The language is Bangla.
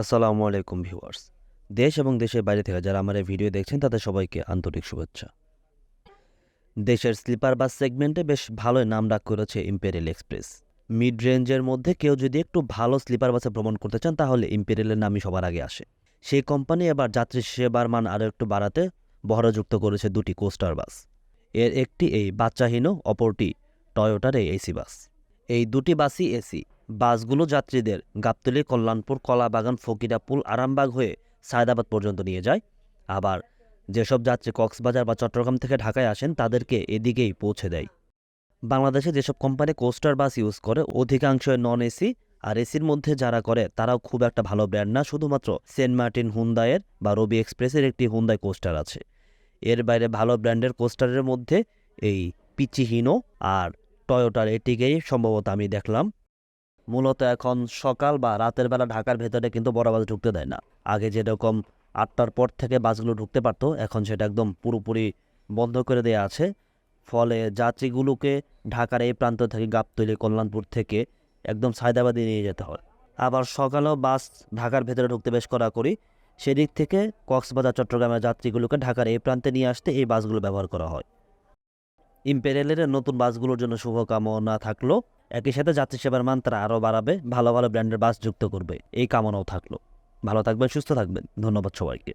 আসসালামু আলাইকুম ভিউয়ার্স। দেশ এবং দেশের বাইরে থেকে যারা আমার এই ভিডিও দেখছেন, তাদের সবাইকে আন্তরিক শুভেচ্ছা। দেশের স্লিপার বাস সেগমেন্টে বেশ ভালোই নাম ডাক করেছে ইম্পেরিয়াল এক্সপ্রেস। মিড রেঞ্জের মধ্যে কেউ যদি একটু ভালো স্লিপার বাসে ভ্রমণ করতে চান, তাহলে ইম্পেরিয়ালের নামই সবার আগে আসে। সেই কোম্পানি এবার যাত্রী সেবার মান আরও একটু বাড়াতে বহরযুক্ত করেছে দুটি কোস্টার বাস। এর একটি এই বাচ্চাহীন, অপরটি টয়োটার এই এসি বাস। এই দুটি বাসই এসি। বাসগুলো যাত্রীদের গাবতলী, কল্যাণপুর, কলাবাগান, ফকিরাপুল, আরামবাগ হয়ে সায়দাবাদ পর্যন্ত নিয়ে যায়। আবার যেসব যাত্রী কক্সবাজার বা চট্টগ্রাম থেকে ঢাকায় আসেন, তাদেরকে এদিকেই পৌঁছে দেয়। বাংলাদেশে যেসব কোম্পানি কোস্টার বাস ইউজ করে অধিকাংশ নন এসি আর এসির মধ্যে যারা করে, তারাও খুব একটা ভালো ব্র্যান্ড না। শুধুমাত্র সেন্ট মার্টিন হুন্দায়ের বা রবি এক্সপ্রেসের একটি হুন্দাই কোস্টার আছে। এর বাইরে ভালো ব্র্যান্ডের কোস্টারের মধ্যে এই পিচিহিনো আর টয়োটার এটিকেই সম্ভবত আমি দেখলাম। মূলত এখন সকাল বা রাতের বেলা ঢাকার ভেতরে কিন্তু বড় বাস ঢুকতে দেয় না। আগে যেরকম আটটার পর থেকে বাসগুলো ঢুকতে পারতো, এখন সেটা একদম পুরোপুরি বন্ধ করে দেওয়া আছে। ফলে যাত্রীগুলোকে ঢাকার এই প্রান্ত থেকে গাবতলী, কল্যাণপুর থেকে একদম সায়দাবাদে নিয়ে যেতে হয়। আবার সকালেও বাস ঢাকার ভেতরে ঢুকতে বেশ করি সেদিক থেকে কক্সবাজার, চট্টগ্রামের যাত্রীগুলোকে ঢাকার এই প্রান্তে নিয়ে আসতে এই বাসগুলো ব্যবহার করা হয়। ইম্পেরিয়ালের নতুন বাসগুলোর জন্য শুভকামনা থাকল। একই সাথে যাত্রী সেবার মান তারা আরও বাড়াবে, ভালো ভালো ব্র্যান্ডের বাস যুক্ত করবে। এই কামনাও থাকল। ভালো থাকবেন, সুস্থ থাকবেন। ধন্যবাদ সবাইকে।